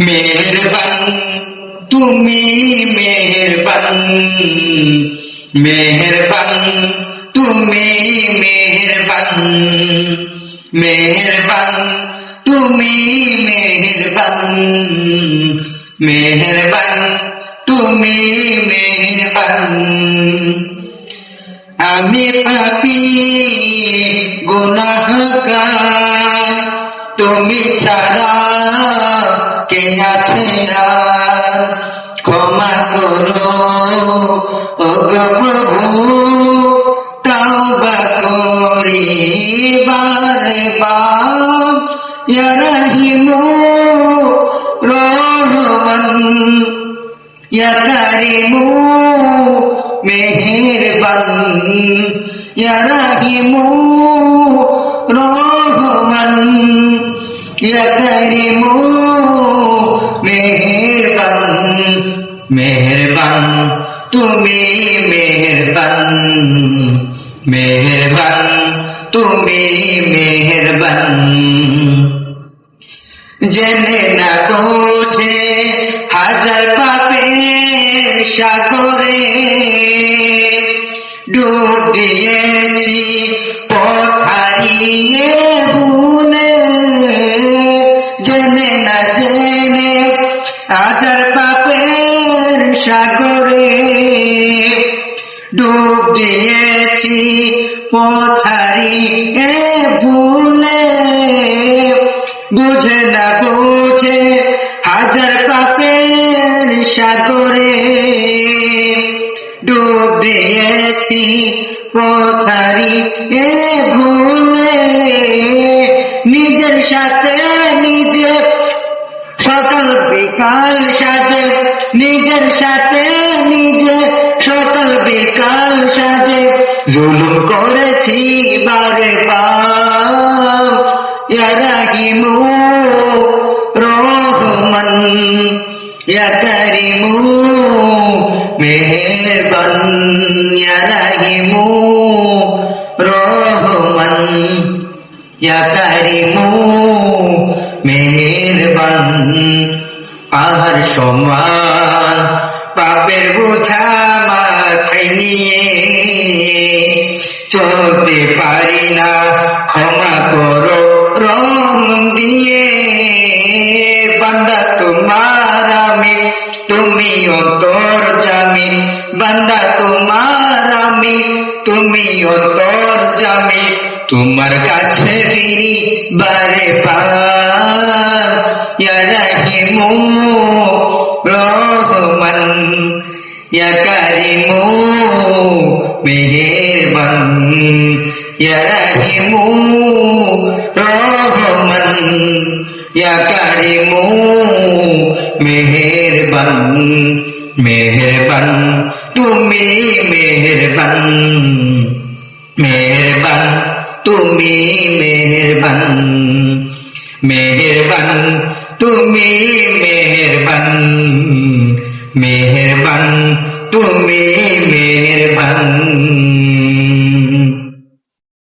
মেহেরবান, তুমি মেহেরবান। মেহেরবান, তুমি মেহেরবান। মেহেরবান, তুমি মেহেরবান। মেহেরবান, তুমি মেহেরবান। আমি পাপি, গুনাহগার, তুমি ছাড়া কে আছে আর? ক্ষমা করো। ও প্রভু, তাওবা করি। বারে রহিমু রহমান ইয়া কারিমু মেহেরবান ইয়া রাহিমু মেহেরবান মেহেরবান তুমি মেহেরবান মেহেরবান তুমি মেহেরবান জেনে না বোঝে হাজার পাপের সাগরে ডুব দিয়েছি পথ হারিয়ে জেনে না জেনে হাজার পাপের সাগরে ডুব দিয়েছি পথ হারিয়ে ভুলে। বুঝে না বুঝে হাজার পাপের সাগরে ডুব দিয়েছি পথারি এ ভুলে। নিজের সাথে নিজে সকাল বিকাল সাজে, নিজের সাথে নিজে সকাল বিকাল সাজে। জুলুম করেছি বারে পার ইয়া রাহিমু রহমান কারিমু মেহেরবান, ইয়া রহমান কারিমু পাহাড় সমান পাপের বোঝা মাথায় নিয়ে চলতে পারি না, ক্ষমা করো রং দিয়ে। বান্দা তোমার আমি, তুমি অন্তর জামি। বান্দা তোমার আমি, তুমি অন্তর জামি। তোমার কাছে ফিরি বারে পার। ইয়া কারিমু মেহেরবান ইয়া রাহিমু রহমান ইয়া কারিমু মেহেরবান মেহেরবান তুমি মেহেরবান মেহেরবান তুমি মেহেরবান মেহেরবান তুমি মেহেরবান মেহেরবান তুমি মেহেরবান